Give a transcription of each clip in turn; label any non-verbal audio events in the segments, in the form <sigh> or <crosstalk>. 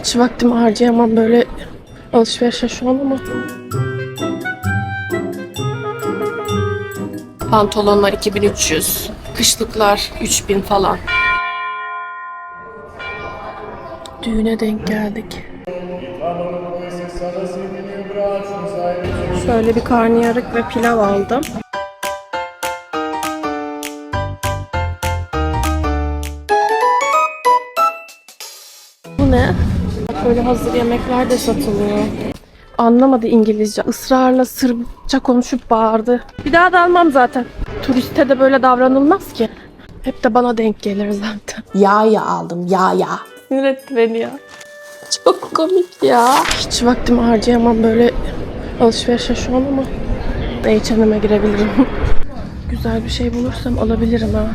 Hiç vaktimi harcayamam böyle alışverişe şu an ama. Pantolonlar 2300. Kışlıklar 3000 falan. Düğüne denk geldik. Şöyle bir karnıyarık ve pilav aldım. Bu ne? Bak Böyle hazır yemekler de satılıyor. Anlamadı İngilizce. Israrla Sırpça konuşup bağırdı. Bir daha da almam zaten. Turiste de böyle davranılmaz ki. Hep de bana denk gelir zaten. Yağ ya aldım yağ ya. Sinir etti beni ya. Çok komik ya. Hiç vaktimi harcayamam böyle alışverişe şu an ama H&M'e girebilirim. <laughs> Güzel bir şey bulursam alabilirim ha.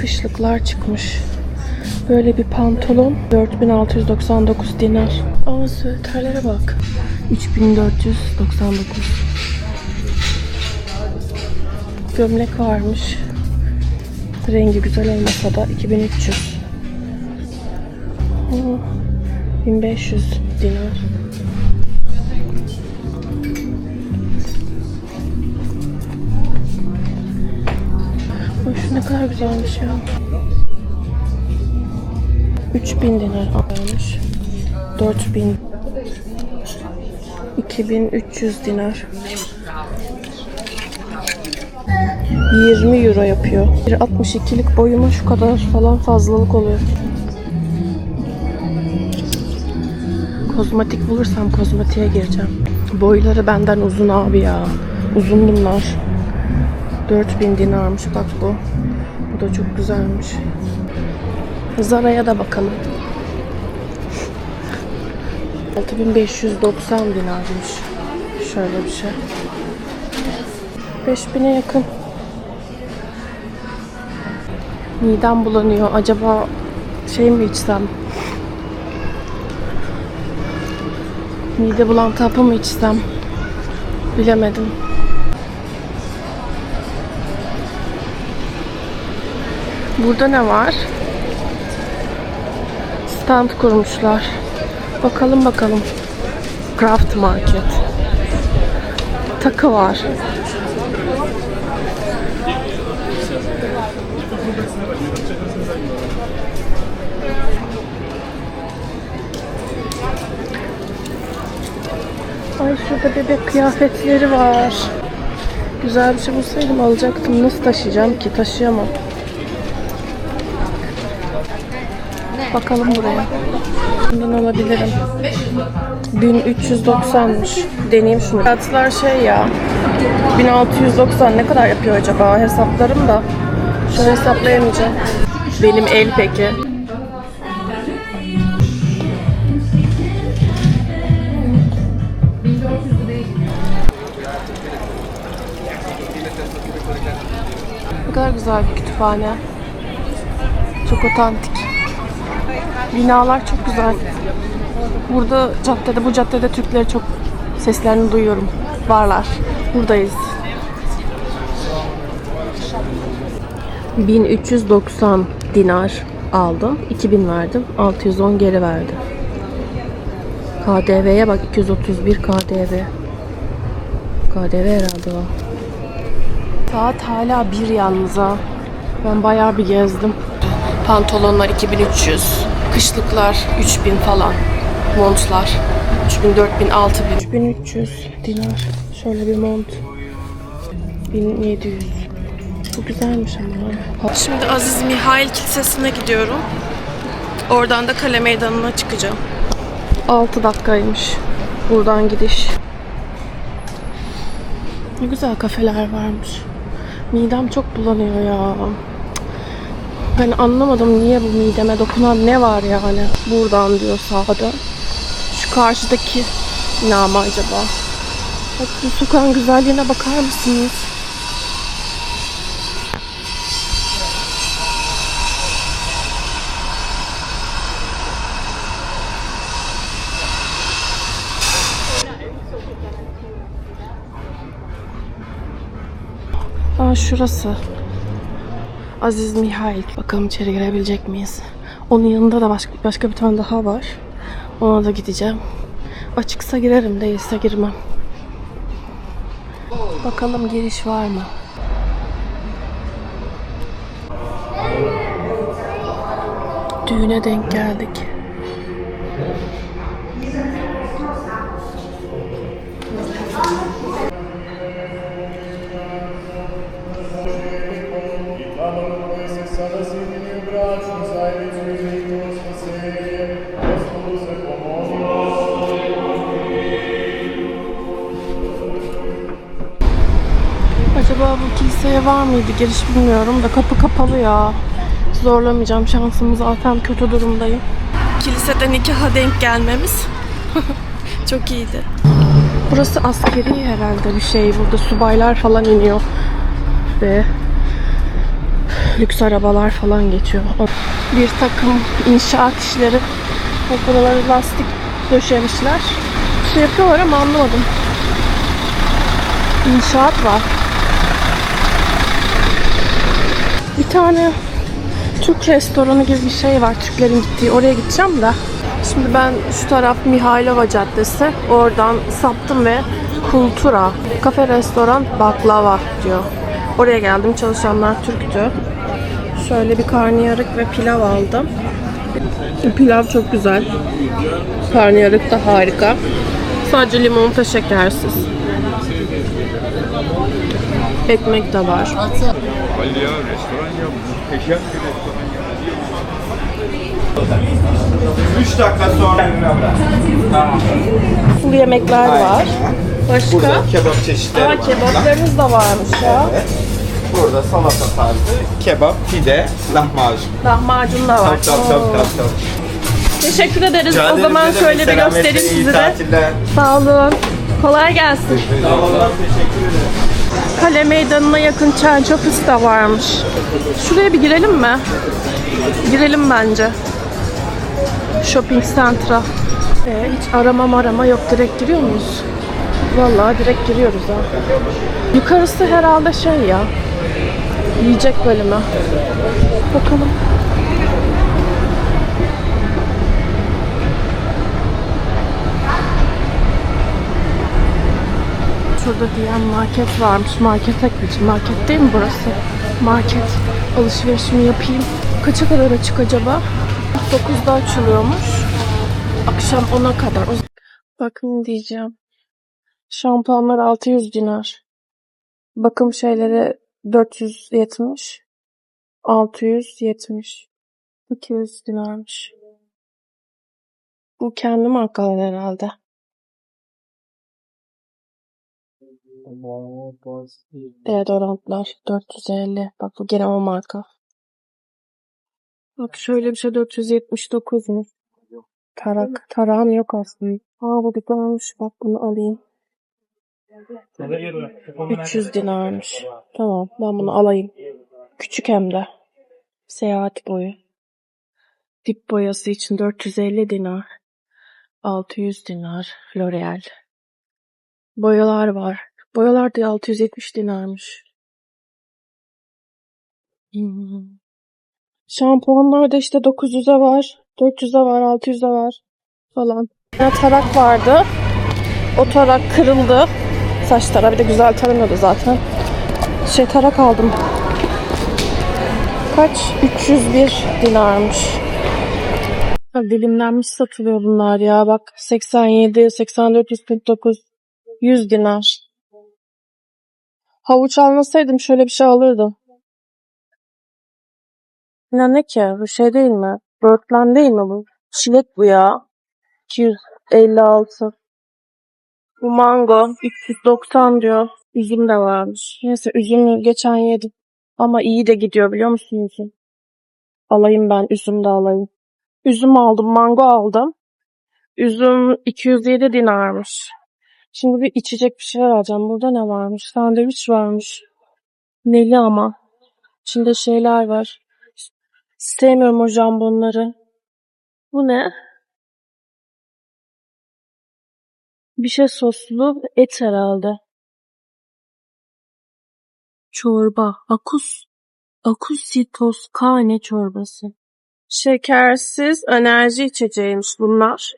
Kışlıklar çıkmış. Böyle bir pantolon 4699 dinar. Aa süveterlere bak. 3499. Gömlek varmış. Rengi güzel olmasa da 2300. Aa, 1500 dinar. Ay şu ne kadar güzelmiş ya. 3000 dinar almış. 4000 2300 dinar. 20 euro yapıyor. Bir 62'lik boyuma şu kadar falan fazlalık oluyor. Kozmetik bulursam kozmetiğe gireceğim. Boyları benden uzun abi ya. Uzun bunlar. 4000 dinarmış bak bu. Bu da çok güzelmiş. Zara'ya da bakalım. 6590 dinarmış. Şöyle bir şey. 5000'e yakın. Midem bulanıyor. Acaba şey mi içsem? Mide bulantı hapı mı içsem? Bilemedim. Burada ne var? Stand kurmuşlar. Bakalım bakalım. Craft Market. Takı var. Ay şurada bebek kıyafetleri var. Güzel bir şey bulsaydım alacaktım. Nasıl taşıyacağım ki? Taşıyamam. Bakalım buraya. Bundan alabilirim. 1390'mış. Deneyeyim şunu. Fiyatlar şey ya. 1690 ne kadar yapıyor acaba? Hesaplarım da. Şöyle hesaplayamayacağım. Benim el peki. Ne kadar güzel bir kütüphane. Çok otantik. Binalar çok güzel. Burada caddede, bu caddede Türkleri çok seslerini duyuyorum. Varlar. Buradayız. 1390 dinar aldım. 2000 verdim. 610 geri verdim. KDV'ye bak 231 KDV. KDV herhalde o. Saat hala bir yalnız ha. Ben bayağı bir gezdim. Pantolonlar 2300. Kışlıklar 3000 falan. Montlar 3000, 4000, 6000. 3300 dinar. Şöyle bir mont. 1700. Bu güzelmiş ama. Şimdi Aziz Mihail Kilisesi'ne gidiyorum. Oradan da Kale Meydanı'na çıkacağım. 6 dakikaymış. Buradan gidiş. Ne güzel kafeler varmış. Midem çok bulanıyor ya. Ben anlamadım niye bu mideme dokunan ne var yani. Buradan diyor sağda. Şu karşıdaki bina mı acaba? Bak bu sokağın güzelliğine bakar mısınız? Aa şurası. Aziz Mihail. Bakalım içeri girebilecek miyiz? Onun yanında da başka, başka bir tane daha var. Ona da gideceğim. Açıksa girerim, değilse girmem. Bakalım giriş var mı? Düğüne denk geldik. Acaba bu kiliseye var mıydı giriş bilmiyorum da kapı kapalı ya. Zorlamayacağım şansımı zaten kötü durumdayım. Kilisede nikaha denk gelmemiz <laughs> çok iyiydi. Burası askeri herhalde bir şey. Burada subaylar falan iniyor. Ve lüks arabalar falan geçiyor. Bir takım inşaat işleri. Bak buraları lastik döşemişler. Şey yapıyorlar ama anlamadım. İnşaat var. Bir tane Türk restoranı gibi bir şey var. Türklerin gittiği. Oraya gideceğim de. Şimdi ben şu taraf Mihailova Caddesi. Oradan saptım ve Kultura. Kafe, restoran, baklava diyor. Oraya geldim. Çalışanlar Türktü. Şöyle bir karnıyarık ve pilav aldım. Pilav çok güzel. Karnıyarık da harika. Sadece limonata şekersiz. Ekmek de var. Ali ya restoran ya muhteşem bir restoran ya. 3 dakika sonra Sulu yemekler var. Başka? burada kebap çeşitleri Aa, var. kebaplarınız da varmış ya. Evet. Burada salata tarzı, kebap, pide, lahmacun. Lahmacun da var. Tabii tabii tabii Oo. tabii. Teşekkür ederiz. Rica o ederim, zaman ne demek, şöyle bir selametle, göstereyim iyi sizi de. tatiller. Sağ olun. Kolay gelsin. Sağ olun, teşekkür ederim. Kale meydanına yakın çapısı da varmış. Şuraya bir girelim mi? Girelim bence. Shopping Center'a. Ee, hiç arama arama yok. Direkt giriyor muyuz? Vallahi direkt giriyoruz ha. Yukarısı herhalde şey ya. Yiyecek bölümü. Bakalım. Şurada diyen market varmış. Markete gideceğim. Market değil mi burası? Market. Alışverişimi yapayım. Kaça kadar açık acaba? 9'da açılıyormuş. Akşam 10'a kadar. Bakın diyeceğim. Şampuanlar 600 dinar. Bakım şeyleri 470. 670. 200 dinarmış. Bu kendi markaları herhalde. Deodorantlar 450. Bak bu gene o marka. Bak şöyle bir şey 479 mu? Tarak. Tarağım yok aslında. Aa bu güzelmiş. Bak bunu alayım. 300 dinarmış. Tamam ben bunu alayım. Küçük hem de. Seyahat boyu. Dip boyası için 450 dinar. 600 dinar. L'Oreal. Boyalar var. Boyalar da 670 dinarmış. Hmm. Şampuanlar da işte 900'e var. 400'e var. 600'e var. Falan. Bir tarak vardı. O tarak kırıldı. Saç tarağı bir de güzel taramıyordu zaten. Şey tarak aldım. Kaç? 301 dinarmış. Ha, dilimlenmiş satılıyor bunlar ya. Bak 87, 84, 149, 100 dinar. Havuç almasaydım şöyle bir şey alırdım. Ya ne ki? Bu şey değil mi? Börtlen değil mi bu? Çilek bu ya. 256. Bu mango 390 diyor. Üzüm de varmış. Neyse üzümü geçen yedim. Ama iyi de gidiyor biliyor musun üzüm? Alayım ben üzüm de alayım. Üzüm aldım, mango aldım. Üzüm 207 dinarmış. Şimdi bir içecek bir şeyler alacağım. Burada ne varmış? Sandviç varmış. Neli ama. İçinde şeyler var. Sevmiyorum o jambonları. Bu ne? Bir şey soslu et herhalde. Çorba. Akus. Akusitos kane çorbası. Şekersiz enerji içeceğiymiş bunlar.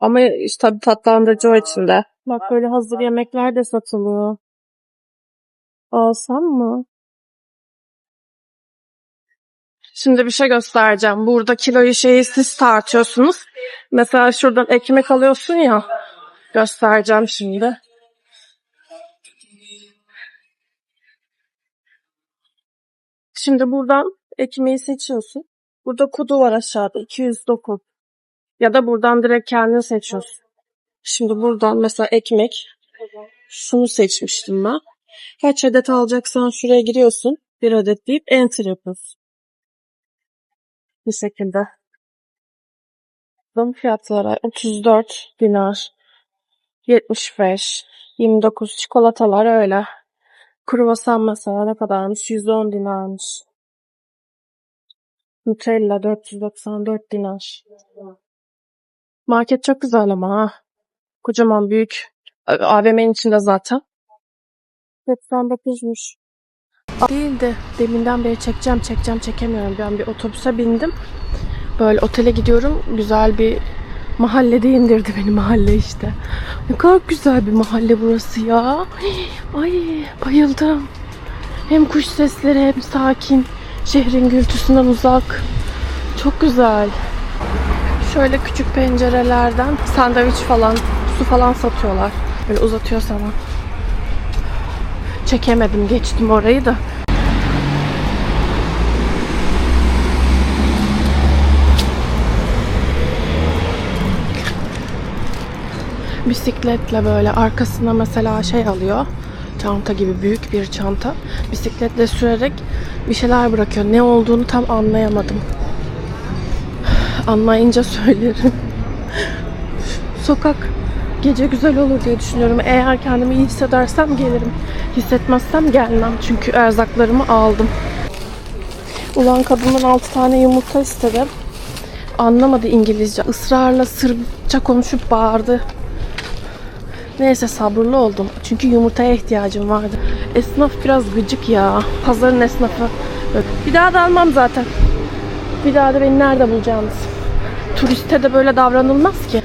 Ama işte tabii tatlandırıcı o içinde. Bak böyle hazır yemekler de satılıyor. Alsam mı? Şimdi bir şey göstereceğim. Burada kiloyu şeyi siz tartıyorsunuz. Mesela şuradan ekmek alıyorsun ya. Göstereceğim şimdi. Şimdi buradan ekmeği seçiyorsun. Burada kodu var aşağıda 209. Ya da buradan direkt kendin seçiyorsun. Şimdi buradan mesela ekmek. Şunu seçmiştim ben. Kaç adet alacaksan şuraya giriyorsun. Bir adet deyip enter yapıyorsun. Bu şekilde. Bunun fiyatları 34 dinar. 75, 29 çikolatalar öyle. Kruvasan mesela ne kadarmış? 110 dinarmış. Nutella 494 dinar. Market çok güzel ama ha. Kocaman büyük. AVM'nin içinde zaten. 89'muş. Değildi. Deminden beri çekeceğim çekeceğim çekemiyorum. Ben bir otobüse bindim. Böyle otele gidiyorum. Güzel bir mahallede indirdi beni mahalle işte. Ne kadar güzel bir mahalle burası ya. Ay bayıldım. Hem kuş sesleri hem sakin. Şehrin gürültüsünden uzak. Çok güzel. Şöyle küçük pencerelerden sandviç falan, su falan satıyorlar. Böyle uzatıyor sana. Çekemedim, geçtim orayı da. Bisikletle böyle arkasına mesela şey alıyor. Çanta gibi büyük bir çanta. Bisikletle sürerek bir şeyler bırakıyor. Ne olduğunu tam anlayamadım. Anlayınca <laughs> söylerim. Sokak gece güzel olur diye düşünüyorum. Eğer kendimi iyi hissedersem gelirim. Hissetmezsem gelmem. Çünkü erzaklarımı aldım. Ulan kadından 6 tane yumurta istedim. Anlamadı İngilizce. Israrla Sırpça konuşup bağırdı. Neyse sabırlı oldum. Çünkü yumurtaya ihtiyacım vardı. Esnaf biraz gıcık ya. Pazarın esnafı. Bir daha da almam zaten. Bir daha da beni nerede bulacaksınız? Turiste de böyle davranılmaz ki.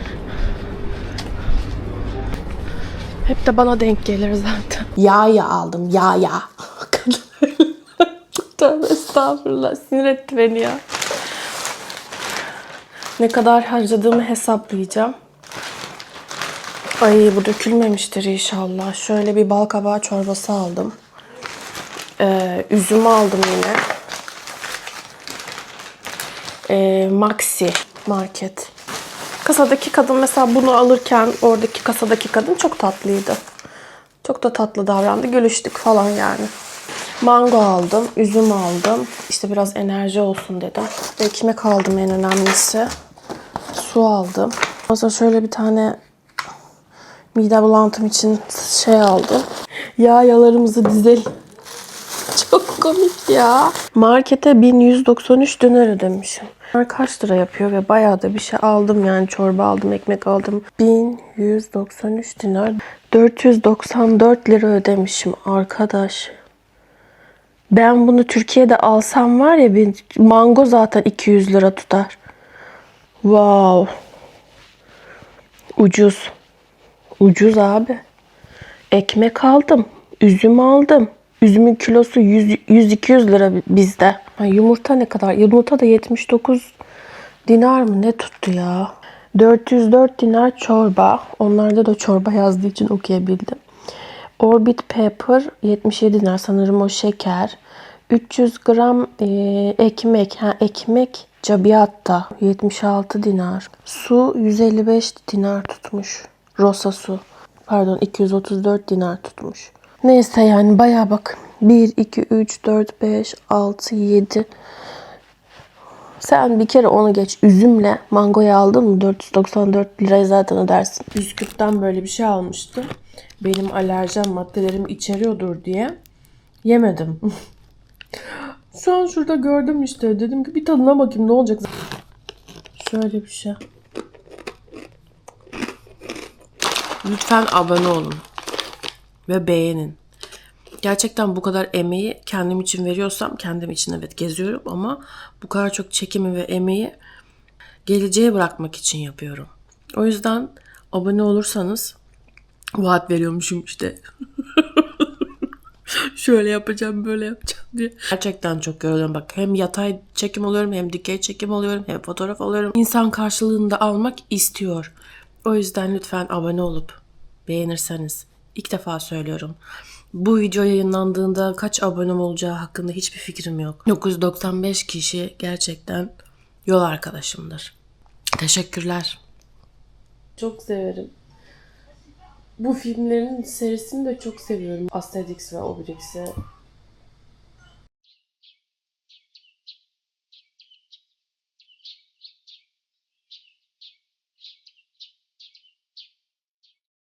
Hep de bana denk gelir zaten. Yağ ya aldım yağ ya. <laughs> Tövbe estağfurullah. Sinir etti beni ya. Ne kadar harcadığımı hesaplayacağım. Ay bu dökülmemiştir inşallah. Şöyle bir bal kabağı çorbası aldım. Ee, üzüm aldım yine. Ee, Maxi market. Kasadaki kadın mesela bunu alırken oradaki kasadaki kadın çok tatlıydı. Çok da tatlı davrandı. Gülüştük falan yani. Mango aldım, üzüm aldım. İşte biraz enerji olsun dedim. Ekmek aldım en önemlisi. Su aldım. Ondan sonra şöyle bir tane mide bulantım için şey aldım. Yağ yalarımızı dizelim. Çok komik ya. Markete 1193 döner ödemişim. Bunlar Kaç lira yapıyor ve bayağı da bir şey aldım yani çorba aldım, ekmek aldım. 1193 dinar. 494 lira ödemişim arkadaş. Ben bunu Türkiye'de alsam var ya bir mango zaten 200 lira tutar. Wow. Ucuz. Ucuz abi. Ekmek aldım. Üzüm aldım. Üzümün kilosu 100-200 lira bizde. Ha, yumurta ne kadar? Yumurta da 79 dinar mı ne tuttu ya? 404 dinar çorba. Onlarda da çorba yazdığı için okuyabildim. Orbit Pepper 77 dinar sanırım o şeker. 300 gram e, ekmek. Ha ekmek cabiatta 76 dinar. Su 155 dinar tutmuş. Rosa su. Pardon 234 dinar tutmuş. Neyse yani baya bak. 1, 2, 3, 4, 5, 6, 7. Sen bir kere onu geç. Üzümle mangoyu aldın mı 494 lirayı zaten ödersin. Bisküvitten böyle bir şey almıştım. Benim alerjen maddelerimi içeriyordur diye. Yemedim. <laughs> Şu an şurada gördüm işte. Dedim ki bir tadına bakayım ne olacak. Şöyle bir şey. Lütfen abone olun. Ve beğenin. Gerçekten bu kadar emeği kendim için veriyorsam kendim için evet geziyorum ama bu kadar çok çekimi ve emeği geleceğe bırakmak için yapıyorum. O yüzden abone olursanız vaat veriyormuşum işte. <laughs> Şöyle yapacağım, böyle yapacağım diye. Gerçekten çok yoruluyorum bak. Hem yatay çekim alıyorum, hem dikey çekim alıyorum, hem fotoğraf alıyorum. İnsan karşılığını da almak istiyor. O yüzden lütfen abone olup beğenirseniz. ilk defa söylüyorum. Bu video yayınlandığında kaç abonem olacağı hakkında hiçbir fikrim yok. 995 kişi gerçekten yol arkadaşımdır. Teşekkürler. Çok severim. Bu filmlerin serisini de çok seviyorum. Asterix ve Obelix'i.